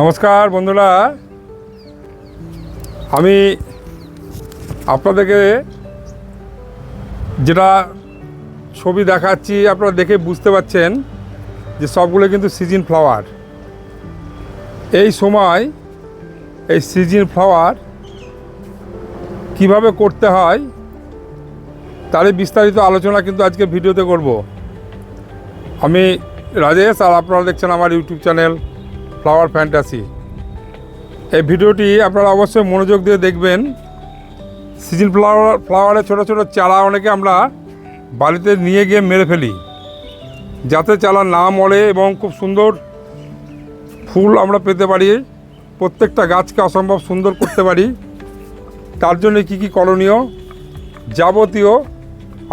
নমস্কার বন্ধুরা। আমি আপনাদেরকে যেটা ছবি দেখাচ্ছি, আপনারা দেখে বুঝতে পারছেন যে সবগুলো কিন্তু সিজন ফ্লাওয়ার। এই সময় এই সিজন ফ্লাওয়ার কীভাবে করতে হয়, তারই বিস্তারিত আলোচনা কিন্তু আজকে ভিডিওতে করব। আমি রাজেশ আর আপনারা দেখছেন আমার ইউটিউব চ্যানেল ফ্লাওয়ার ফ্যান্টাসি এই ভিডিওটি আপনারা অবশ্যই মনোযোগ দিয়ে দেখবেন। সিজন ফ্লাওয়ার ফ্লাওয়ারের ছোটো ছোটো চারা অনেকে আমরা বাড়িতে নিয়ে গিয়ে মেরে ফেলি। যাতে চারা না মরে এবং খুব সুন্দর ফুল আমরা পেতে পারি। প্রত্যেকটা গাছকে অসম্ভব সুন্দর করতে পারি। তার জন্য কী কী করণীয় যাবতীয়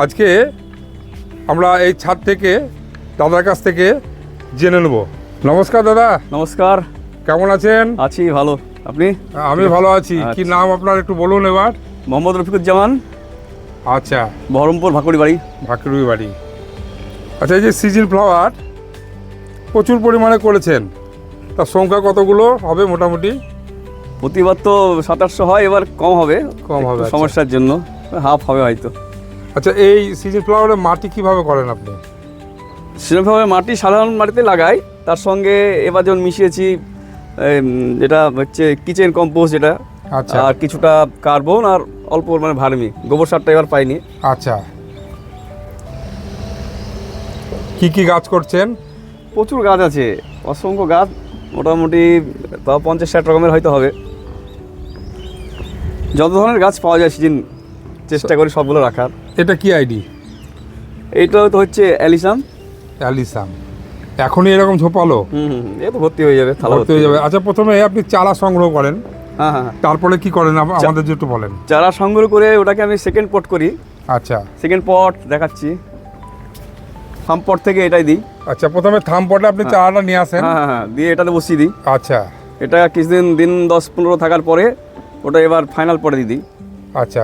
আজকে আমরা এই ছাদ থেকে দাদার কাছ থেকে জেনে নেব। নমস্কার দাদা। নমস্কার। কেমন আছেন? আছি ভালো। আপনি? আমি ভালো আছি। কি আচ্ছা। নাম আপনার? একটু বলুন এবার। মোহাম্মদ রফিকুজ্জামান। আচ্ছা। বহরমপুর ভাকুড়ি বাড়ি। ভাকরুই বাড়ি। আচ্ছা এই যে সিজন ফ্লাওয়ার প্রচুর পরিমাণে করেছেন। তার সংখ্যা কতগুলো হবে মোটামুটি? প্রতিবার তো সাতাশশো হয় এবার কম হবে। কম হবে, আচ্ছা। সমস্যার জন্য। হাফ হবে হয়তো। আচ্ছা এই সিজন ফ্লাওয়ারের মাটি কীভাবে করেন আপনি? সেরকমভাবে মাটি সাধারণ মাটিতে লাগাই। তার সঙ্গে এবার যেমন মিশিয়েছি যেটা হচ্ছে কিচেন কম্পোস্ট যেটা আচ্ছা। আর কিছুটা কার্বন আর অল্প মানে ভার্মি। গোবর সারটা এবার পাইনি। আচ্ছা। কি কি গাছ করছেন? প্রচুর গাছ আছে। অসংখ্য গাছ মোটামুটি তাও পঞ্চাশ ষাট রকমের হয়তো হবে। যত ধরনের গাছ পাওয়া যায় সিজন চেষ্টা করি সবগুলো রাখার। এটা কি আইডি? এইটা তো হচ্ছে অ্যালিসাম। অ্যালিসাম। এখনই এরকম ঝোপালো? এ তো ভর্তি হয়ে যাবে থালা ভর্তি হয়ে যাবে। আচ্ছা প্রথমে আপনি চারা সংগ্রহ করেন। হ্যাঁ হ্যাঁ হ্যাঁ। তারপরে কি করেন আমাদের একটু বলেন। চারা সংগ্রহ করে ওটাকে আমি সেকেন্ড পট করি। আচ্ছা। সেকেন্ড পট দেখাচ্ছি। ফার্ম পট থেকে এটাই দিই। আচ্ছা প্রথমে থাম পটে আপনি চারাটা নিয়ে আসেন। হ্যাঁ দিয়ে এটাতে বসিয়ে দিই। আচ্ছা। এটা কিছুদিন দিন দশ পনেরো থাকার পরে ওটা এবার ফাইনাল পটে দিয়ে দিই। আচ্ছা।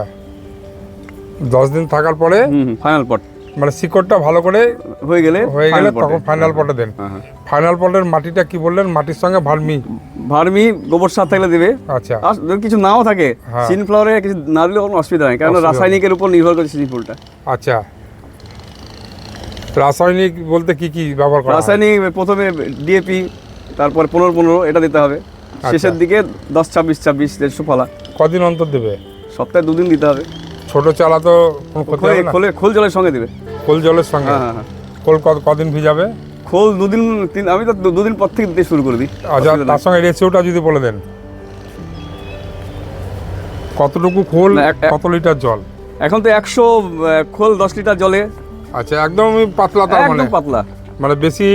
দশ দিন থাকার পরে হুম ফাইনাল পট মানে শিকড়টা ভালো করে হয়ে গেলে হয়ে গেলে তখন ফাইনাল পটে দেন। হ্যাঁ হ্যাঁ। ফাইনাল পটের মাটিটা কি বললেন? মাটির সঙ্গে ভার্মি। ভার্মি গোবর সার থাকলে দেবে। আচ্ছা। আর যদি কিছু নাও থাকে হ্যাঁ। সিনফ্লাওয়ারে কিছু না দিলে কোনো অসুবিধা নেই কারণ। রাসায়নিকের উপর নির্ভর করে সিজন ফুলটা। আচ্ছা। রাসায়নিক বলতে কি কি ব্যবহার করা রাসায়নিক প্রথমে ডিএপি তারপর পনেরো পনেরো এটা দিতে হবে। আচ্ছা। শেষের দিকে দশ ছাব্বিশ ছাব্বিশ দেড়শো ফলা। কদিন অন্তর দেবে? সপ্তাহে দুদিন দিতে হবে। ছোট চালা তো খোলে খোলে জলের সঙ্গে দিবে। খোল জলের সঙ্গে। হ্যাঁ হ্যাঁ হ্যাঁ। খোল কদিন ভিজাবে? খোল দুদিন তিন আমি তো দুদিন পর থেকে দিতে শুরু করে দিই। আচ্ছা তার। সঙ্গে রেসিওটা যদি বলে দেন। কতটুকু খোল কত লিটার জল? এখন তো একশো খোল দশ লিটার জলে। আচ্ছা একদম পাতলা তার মানে। পাতলা। মানে বেশি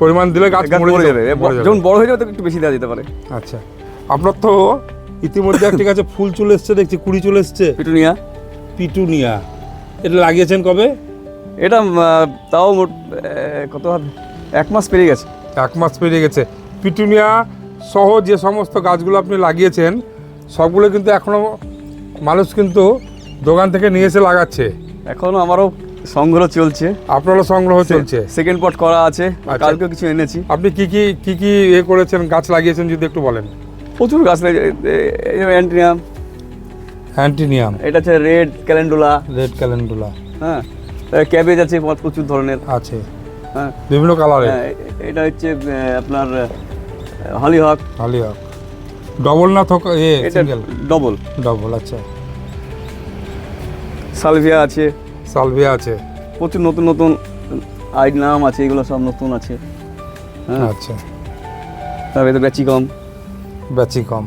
পরিমাণ দিলে গাছ মরে যাবে। যখন বড় হয়ে যাবে একটু বেশি দেওয়া যেতে পারে। আচ্ছা। আপনার তো ইতিমধ্যে একটি গাছে ফুল চলে এসছে দেখছি কুড়ি চলে এসছে। পিটুনিয়া। পিটুনিয়া। এটা লাগিয়েছেন কবে? এটা তাও মোট কত হবে এক মাস পেরিয়ে গেছে। এক মাস পেরিয়ে গেছে। পিটুনিয়া সহ যে সমস্ত গাছগুলো আপনি লাগিয়েছেন সবগুলো কিন্তু এখনও মানুষ কিন্তু দোকান থেকে নিয়ে এসে লাগাচ্ছে। এখনও আমারও সংগ্রহ চলছে। আপনারও সংগ্রহ চলছে? সেকেন্ড পট করা আছে আচ্ছা। কালকেও কিছু এনেছি। আপনি কি কি কি কি এ করেছেন গাছ লাগিয়েছেন যদি একটু বলেন? প্রচুর গাছ অ্যান্টিনিয়াম অ্যান্টিনিয়াম। এটা হচ্ছে রেড ক্যালেন্ডুলা। Red calendula. হ্যাঁ ক্যাবেজ আছে প্রচুর ধরনের। আছে। হ্যাঁ। বিভিন্ন কালারের। হ্যাঁ, এটা হচ্ছে আপনার হলিহক। ভালো হোক ডবল না থক এ সিঙ্গেল? ডবল। ডবল আচ্ছা। সালভিয়া আছে। সালভিয়া আছে। প্রচুর নতুন নতুন আইড নাম আছে এগুলো সব নতুন আছে। হ্যাঁ। আচ্ছা। তারপরে ব্যাচিকম। বেচি কম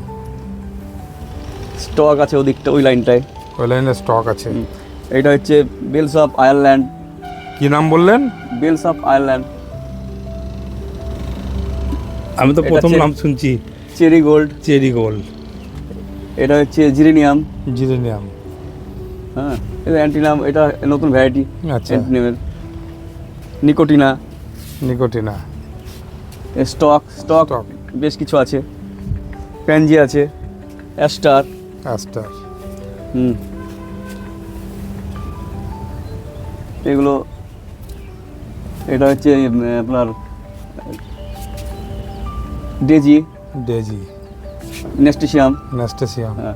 স্টক আছে ওদিকটা ওই লাইনটায়। ওই লাইনে স্টক আছে। এটা হচ্ছে বেলস অফ আয়ারল্যান্ড কি নাম বললেন? বেলস অফ আয়ারল্যান্ড আমি তো প্রথম নাম শুনছি। চেরি গোল্ড চেরি গোল্ড এটা হচ্ছে জিরেনিয়াম জিরেনিয়াম হ্যাঁ এটা অ্যান্টিনাম এটা নতুন ভ্যারাইটি আচ্ছা। অ্যান্টিনামের নিকোটিনা নিকোটিনা স্টক স্টক। বেশ কিছু আছে। প্যানজি আছে। অ্যাস্টার অ্যাস্টার হুম। এগুলো এটা হচ্ছে আপনার ডেজি। ডেজি। নেস্টিশিয়াম ন্যাস্টেসিয়াম হ্যাঁ।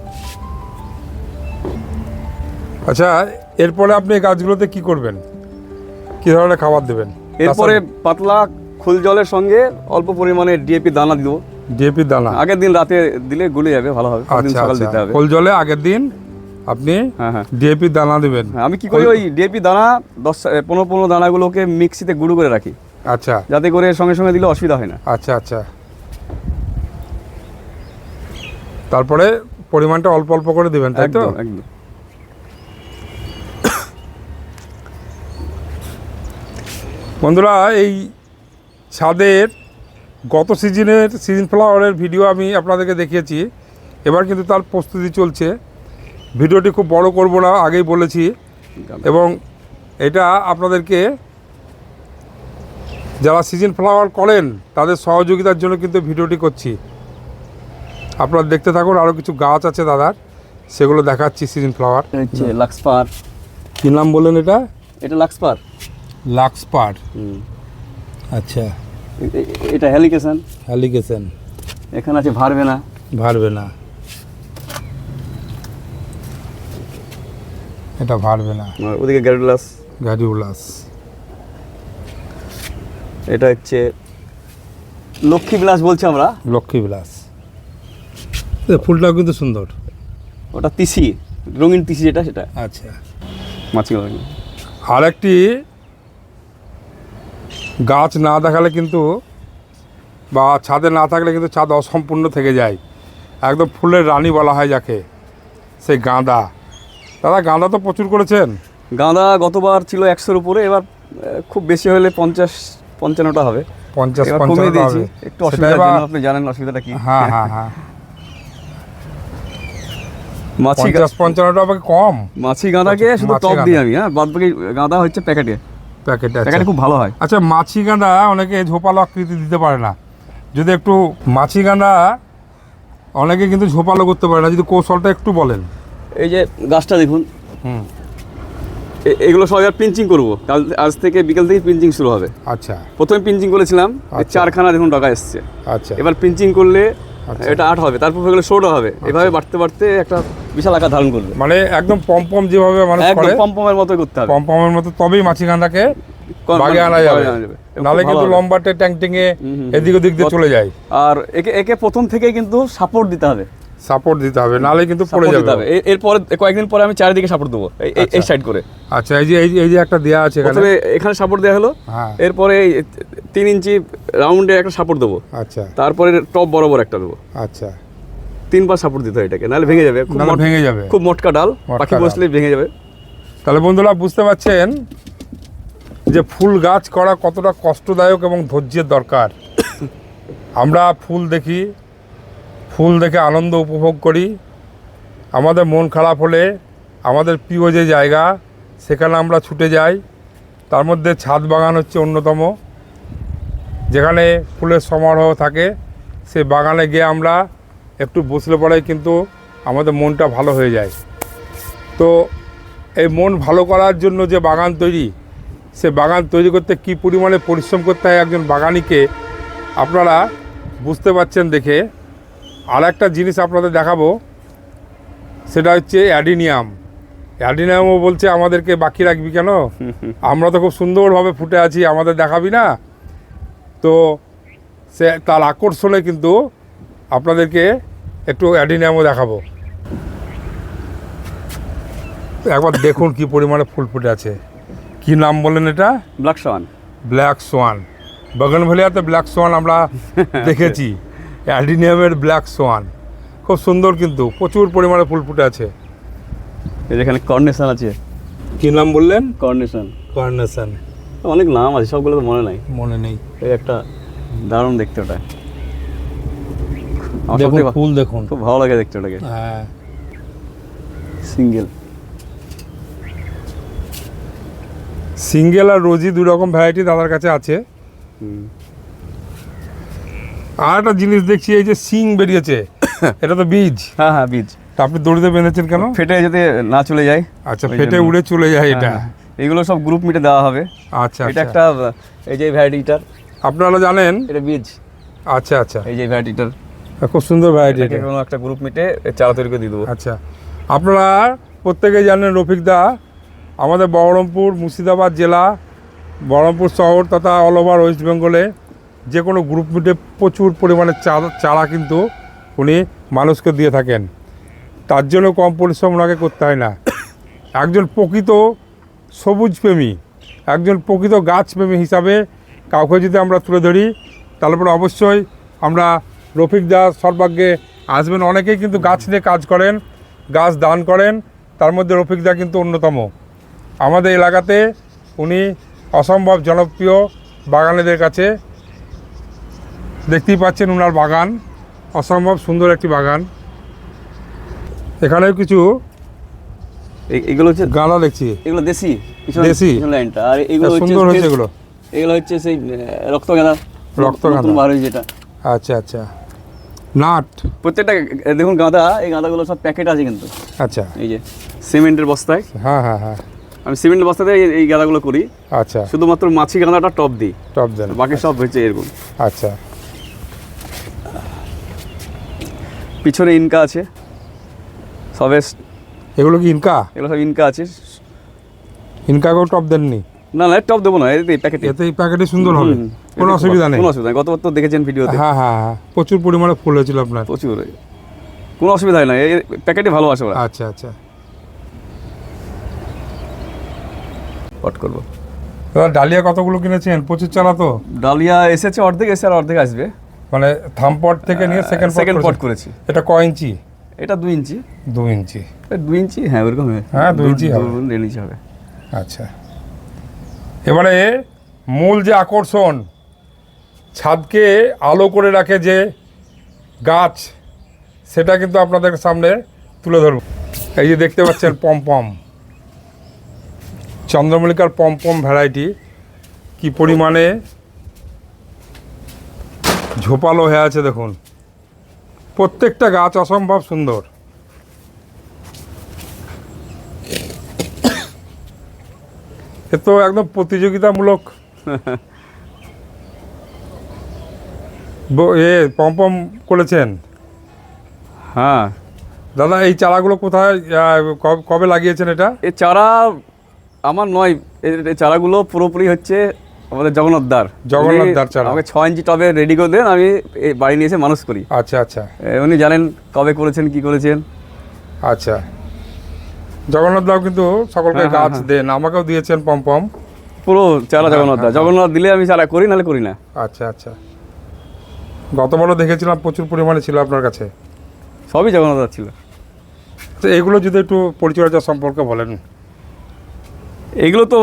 আচ্ছা এরপরে আপনি এই গাছগুলোতে কি করবেন? কি ধরনের খাবার দেবেন? এরপরে পাতলা খোল জলের সঙ্গে অল্প পরিমাণে ডিএপি দানা দিব। ডিএপি দানা আগের দিন রাতে দিলে গলে যাবে ভালো হবে। দিন আচ্ছা সকাল আচ্ছা। দিতে হবে। খোল জলে আগের দিন আপনি হ্যাঁ হ্যাঁ। ডিএপি দানা দেবেন। হ্যাঁ, আমি কি করি ওই ডিএপি দানা দশ পনেরো পনেরো দানাগুলোকে মিক্সিতে গুঁড়ো করে রাখি। আচ্ছা। যাতে করে সঙ্গে সঙ্গে দিলে অসুবিধা হয় না। আচ্ছা আচ্ছা। তারপরে পরিমাণটা অল্প অল্প করে দেবেন তাই তো? একদম। বন্ধুরা এই ছাদের গত সিজনের সিজন ফ্লাওয়ারের ভিডিও আমি আপনাদেরকে দেখিয়েছি। এবার কিন্তু তার প্রস্তুতি চলছে। ভিডিওটি খুব বড় করব না আগেই বলেছি। এবং এটা আপনাদেরকে যারা সিজন ফ্লাওয়ার করেন তাদের সহযোগিতার জন্য কিন্তু ভিডিওটি করছি। আপনারা দেখতে থাকুন আরও কিছু গাছ আছে দাদার সেগুলো দেখাচ্ছি সিজন ফ্লাওয়ার লাক্সপার কী নাম বললেন এটা? এটা লাক্সপার লাক্সপার আচ্ছা। এটা হ্যালিকেশন অ্যালিগেশন এখানে আছে ভারবে না? ভারবে না। এটা ভারবে না। ওদিকে গ্যারুলাস গাড়ি উল্লাস এটা হচ্ছে লক্ষ্মী বিলাস বলছি আমরা। লক্ষ্মী বিলাস ফুলটাও কিন্তু সুন্দর। ওটা তিসি রঙিন তিসি যেটা সেটা। আচ্ছা। মাছি আর একটি গাছ না দেখালে কিন্তু বা ছাদে না থাকলে কিন্তু ছাদ অসম্পূর্ণ থেকে যায়। একদম ফুলের রানী বলা হয় যাকে সেই গাঁদা। দাদা গাঁদা তো প্রচুর করেছেন? গাঁদা গতবার ছিল একশোর উপরে এবার খুব বেশি হলে পঞ্চাশ পঞ্চান্নটা হবে। পঞ্চাশ কমিয়ে দিয়েছি। হবে। একটু অসুবিধার জন্য আপনি জানেন অসুবিধাটা কি? হ্যাঁ হ্যাঁ হ্যাঁ। মাছি গা- পঞ্চাশ পঞ্চান্নটা কম? মাছি গাঁদাকে শুধু টপ দিই আমি হ্যাঁ বাদ বাকি গাঁদা হচ্ছে প্যাকেটে। প্যাকেটে প্যাকেটে খুব ভালো হয়। আচ্ছা মাছি গাঁদা অনেকে ঝোপালো আকৃতি দিতে পারে না। যদি একটু মাছি গাঁদা অনেকে কিন্তু ঝোপালো করতে পারে না। যদি কৌশলটা একটু বলেন। এই যে গাছটা দেখুন। হুম। এগুলো সব এবার পিঞ্চিং করব। কাল আজ থেকে বিকেল থেকে পিঞ্চিং শুরু হবে। আচ্ছা। প্রথমে পিঞ্চিং করেছিলাম আচ্ছা। চারখানা দেখুন টাকা এসছে। আচ্ছা। এবার পিঞ্চিং করলে। এটা আট হবে তারপর এগুলো ষোলো হবে। এভাবে বাড়তে বাড়তে একটা বিশাল আকার ধারণ করবে। মানে একদম পম্পম যেভাবে মানুষ একদম করে পম্পমের মতো করতে হবে। পম্পমের মতো তবেই মাছি গাঁদাকে বাগে আনা যাবে। নালে কিন্তু লম্বাটে ট্যাং টেঙে হুম, হুম, এদিক ওদিক দিয়ে চলে যায়। আর একে একে প্রথম থেকে কিন্তু সাপোর্ট দিতে হবে। সাপোর্ট দিতে হবে নালে কিন্তু পড়ে যাবে এরপরে কয়েকদিন পরে আমি চারিদিকে সাপোর্ট দেবো। এই- এই- আচ্ছা। সাইড করে। আচ্ছা এই যে এই যে- একটা দেয়া আছে এখানে। এখানে সাপোর্ট দেওয়া হলো। হ্যাঁ। এরপরে এই তিন ইঞ্চি রাউন্ডে একটা সাপোর্ট দেবো। আচ্ছা। তারপরে টপ বরাবর একটা দেবো। আচ্ছা। তিনবার সাপোর্ট দিতে হয় এটাকে নাহলে ভেঙে যাবে। খুব ভেঙে যাবে। খুব মোটকা ডাল পাখি বসলে ভেঙে যাবে। তাহলে বন্ধুরা বুঝতে পারছেন যে ফুল গাছ করা কতটা কষ্টদায়ক এবং ধৈর্যের দরকার। আমরা ফুল দেখি ফুল দেখে আনন্দ উপভোগ করি। আমাদের মন খারাপ হলে আমাদের প্রিয় যে জায়গা, সেখানে আমরা ছুটে যাই। তার মধ্যে ছাদ বাগান হচ্ছে অন্যতম। যেখানে ফুলের সমারোহ থাকে সেই বাগানে গিয়ে আমরা একটু বসলে পরে কিন্তু আমাদের মনটা ভালো হয়ে যায়। তো এই মন ভালো করার জন্য যে বাগান তৈরি, সে বাগান তৈরি করতে কি পরিমাণে পরিশ্রম করতে হয় একজন বাগানিকে, আপনারা বুঝতে পারছেন দেখে। আর একটা জিনিস আপনাদের দেখাবো। সেটা হচ্ছে অ্যাডিনিয়াম। অ্যাডিনিয়ামও বলছে আমাদেরকে বাকি রাখবি কেন? আমরা তো খুব সুন্দরভাবে ফুটে আছি আমাদের দেখাবি না? তো সে তার আকর্ষণে কিন্তু আপনাদেরকে একটু অ্যাডিনিয়ামও দেখাবো। একবার দেখুন কি পরিমাণে ফুল ফুটে আছে। কি নাম বলেন এটা? Black swan. Black swan. বগনভেলিয়াতে black swan আমরা দেখেছি। অ্যাডিনিয়ামের ব্ল্যাক সোয়ান। খুব সুন্দর কিন্তু প্রচুর পরিমাণে ফুল ফুটে আছে। এই যেখানে কর্নেশন আছে। কি নাম বললেন? কর্নেশন। কর্নেশন। অনেক নাম আছে সবগুলো তো মনে নাই। মনে নেই। এই একটা দারুণ দেখতে ওটা। দেখুন ফুল দেখুন। খুব ভালো লাগে দেখতে ওটাকে। হ্যাঁ। সিঙ্গেল। সিঙ্গেল আর রোজি দু রকম ভ্যারাইটি দাদার কাছে আছে। আর একটা জিনিস দেখছি এই যে সিং বেরিয়েছে এটা তো বীজ। হ্যাঁ হ্যাঁ বীজ। তা আপনি দড়িতে বেঁধেছেন কেন? ফেটে যাতে না চলে যায়। আচ্ছা ফেটে। উড়ে চলে যায় এটা। হ্যাঁ, হ্যাঁ। এগুলো সব গ্রুপ মিটে দেওয়া হবে। আচ্ছা এটা আচ্ছা। একটা এই যে ভ্যারাইটিটার আপনারা জানেন? এটা বীজ। আচ্ছা আচ্ছা। এই যে ভ্যারাইটিটার খুব সুন্দর ভ্যারাইটি এটা। কোনো একটা গ্রুপ মিটে চারা তৈরি করে দিয়ে দেবো। আচ্ছা। আপনারা প্রত্যেকেই জানেন রফিক দা আমাদের বহরমপুর মুর্শিদাবাদ জেলা বহরমপুর শহর তথা অল ওভার ওয়েস্ট বেঙ্গলে যে কোনো গ্রুপ মিটে প্রচুর পরিমাণে চারা কিন্তু উনি মানুষকে দিয়ে থাকেন। তার জন্য কম পরিশ্রম ওনাকে করতে হয় না। একজন প্রকৃত সবুজ প্রেমী, একজন প্রকৃত গাছপ্রেমী হিসাবে কাউকে যদি আমরা তুলে ধরি, তাহলে পরে অবশ্যই আমরা রফিক দা সর্বাগ্যে আসবেন। অনেকেই কিন্তু গাছ নিয়ে কাজ করেন, গাছ দান করেন, তার মধ্যে রফিক দা কিন্তু অন্যতম। আমাদের এলাকাতে উনি অসম্ভব জনপ্রিয় বাগানেদের কাছে। দেখতেই পাচ্ছেন ওনার বাগান। অসম্ভব সুন্দর একটি বাগান। এখানেও কিছু এগুলো হচ্ছে গাঁদা দেখছি। এগুলো দেশি দেশি? লাইনটা। আর এগুলো সুন্দর হয়েছে এগুলো। এগুলো হচ্ছে সেই। নতুন বার হয়েছে যেটা। আচ্ছা আচ্ছা। নাট। প্রত্যেকটা দেখুন গাঁদা এই গাঁদাগুলো সব প্যাকেট আছে কিন্তু। আচ্ছা। এই যে সিমেন্টের বস্তায়। হ্যাঁ হ্যাঁ হ্যাঁ। আমি সিমেন্টের বস্তাতে এই- এই গাঁদাগুলো করি। আচ্ছা। শুধুমাত্র মাছি গাঁদাটা টপ দিই। টপ দেন। বাকি সব হচ্ছে এরকম। আচ্ছা। পিছনে ইনকা আছে। সবে এগুলো কি ইনকা? এগুলো সব ইনকা আছে। ইনকা ইনকাকেও টপ দেননি? না না টপ দেবো না এই প্যাকেটে এতে এই প্যাকেটে সুন্দর হবে। কোনো অসুবিধা নেই। কোনো অসুবিধা নেই গতবার তো দেখেছেন ভিডিওতে। হ্যাঁ হ্যাঁ হ্যাঁ প্রচুর পরিমাণে ফুল হয়েছিল আপনার। প্রচুর। কোনো অসুবিধা হয় না এই প্যাকেটে ভালো আসে আচ্ছা আচ্ছা। পট করব? দাদা ডালিয়া কতগুলো কিনেছেন? প্রচুর চালা তো? ডালিয়া এসেছে অর্ধেক এসে আর অর্ধেক আসবে। মানে থামপট থেকে নিয়ে সেকেন্ড সেকেন্ড পট পট করেছি। এটা ক ইঞ্চি? এটা দুই ইঞ্চি। দু ইঞ্চি। দুই ইঞ্চি? হ্যাঁ ওরকম হ্যাঁ, দুই ইঞ্চি হবে। দেড় ইঞ্চি হবে। আচ্ছা। এবারে মূল যে আকর্ষণ ছাদকে আলো করে রাখে যে গাছ সেটা কিন্তু আপনাদের সামনে তুলে ধরব। এই যে দেখতে পাচ্ছেন পমপম। চন্দ্রমল্লিকার পমপম ভ্যারাইটি কি পরিমাণে ঝোপালো হয়ে আছে দেখুন। প্রত্যেকটা গাছ অসম্ভব সুন্দর। এ তো একদম প্রতিযোগিতামূলক। এ পম্পম করেছেন। হ্যাঁ। দাদা এই চারাগুলো কোথায় কবে লাগিয়েছেন এটা? এই চারা আমার নয়। এই চারাগুলো পুরোপুরি হচ্ছে আমাদের জগন্নাথ দার জগন্নাথ উনি দার চারা। আমাকে ছ ইঞ্চি টবে রেডি করে দেন আমি এই বাড়ি নিয়ে এসে মানুষ করি। আচ্ছা আচ্ছা। উনি জানেন কবে করেছেন কি করেছেন। আচ্ছা। জগন্নাথ দাও কিন্তু সকলকে হ্যাঁ, হ্যাঁ, গাছ দেন আমাকেও দিয়েছেন পম্পম পুরো চারা হ্যাঁ, জগন্নাথ দা হ্যাঁ, জগন্নাথ দিলে আমি চারা করি নাহলে করি না। আচ্ছা আচ্ছা। গতবারও দেখেছিলাম প্রচুর পরিমাণে ছিল আপনার কাছে। সবই জগন্নাথ ছিল। তো এগুলো যদি একটু পরিচর্যা সম্পর্কে বলেন। এগুলো তো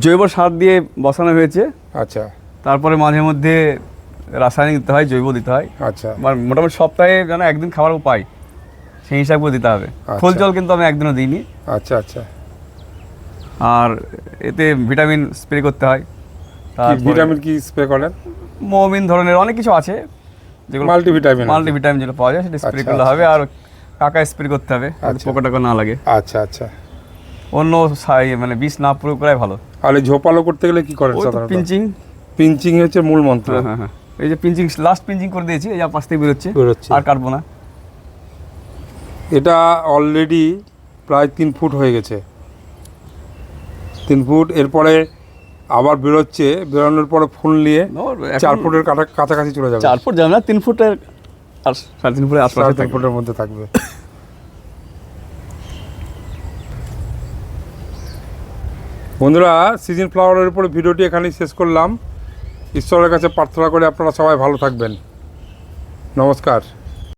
জৈব সার দিয়ে বসানো হয়েছে। আচ্ছা। তারপরে মাঝে মধ্যে রাসায়নিক দিতে হয় জৈব দিতে হয়। আচ্ছা। মোটামুটি সপ্তাহে যেন একদিন খাবার পাই সেই হিসাব করে দিতে হবে। খোল জল কিন্তু আমি একদিনও দিইনি। আচ্ছা আচ্ছা। আর এতে ভিটামিন স্প্রে করতে হয়। ভিটামিন কি স্প্রে করেন? মোমিন ধরনের অনেক কিছু আছে। যেগুলো মাল্টিভিটামিন মাল্টিভিটামিন যেগুলো পাওয়া যায় সেটা স্প্রে আচ্ছা, করলে আচ্ছা। হবে আর কাকা স্প্রে করতে হবে আচ্ছা। পোকা টোকা না লাগে। আচ্ছা আচ্ছা। অন্য সা- মানে বিষ না প্রয়োগ করাই ভালো। আর এই ঝোপালো করতে গেলে কি করেন সাধারণত? পিঞ্চিং। পিঞ্চিং হচ্ছে মূল মন্ত্র। হ্যাঁ হ্যাঁ হ্যাঁ। এই যে পিঞ্চিং লাস্ট পিঞ্চিং করে দিয়েছি এই যা পাশ থেকে বেরোচ্ছে বেরোচ্ছে। আর কাটবো না। এটা অলরেডি প্রায় তিন ফুট হয়ে গেছে। তিন ফুট এরপরে আবার বেরোচ্ছে বেরোনোর পরে ফুল নিয়ে চার ফুটের কাটা কাছাকাছি চলে যাবে। চার ফুট যাবে না তিন ফুটের আর সাড়ে তিন ফুটের আশপাশে তিন ফুটের মধ্যে থাকবে। বন্ধুরা সিজন ফ্লাওয়ারের উপরে ভিডিওটি এখানেই শেষ করলাম। ঈশ্বরের কাছে প্রার্থনা করে আপনারা সবাই ভালো থাকবেন। নমস্কার।